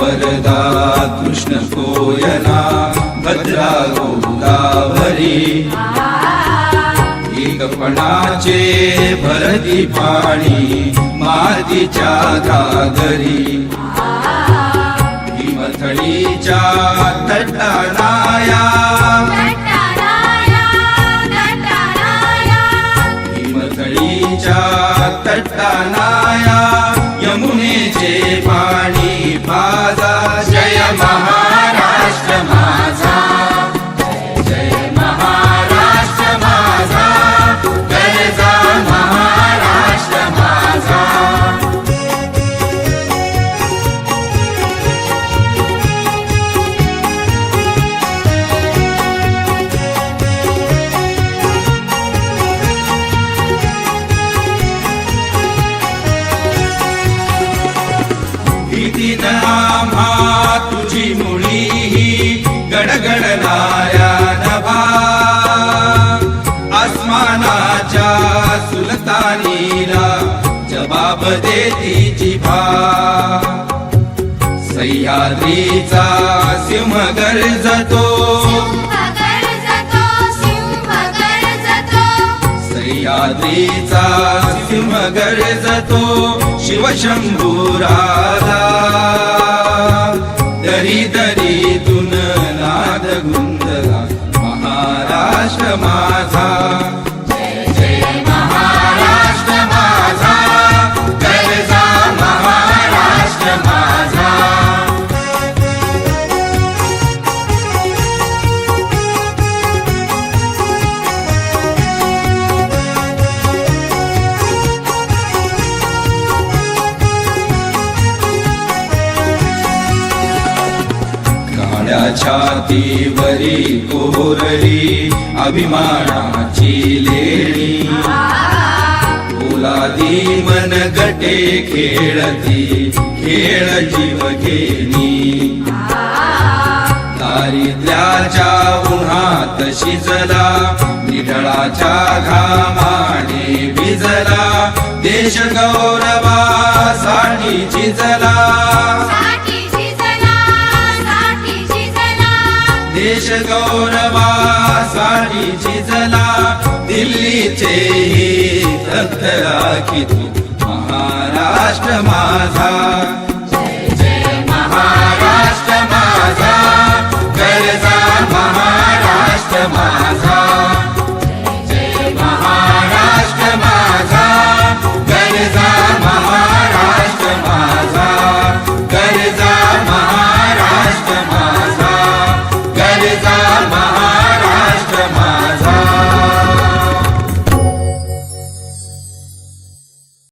वरदा कृष्ण कोयना भद्रा गोदावरी. एकपणाचे भरती पाणी मातीच्या गागरी हिमथळीच्या तटानाया हिमथळीच्या तटाना जबाब देती जिभा सह्याद्रीचा सिंह गरजतो सह्याद्रीचा सिंह गरजतो शिवशंभुराला दरी दरीतून नाद गुंजला महाराष्ट्र माझा काळ्या छातीवरी कोरली अभिमानाची लेणी. ओलादी मन गटे खेळती खेळ जीव घेणी. दारिद्र्याच्या उन्हात शिजला निढळाच्या घामाने भिजला. देश गौरवासाठी झिजला देश गौरवासाठी झिजला दिल्लीचे ही राखी तू महाराष्ट्र माझा.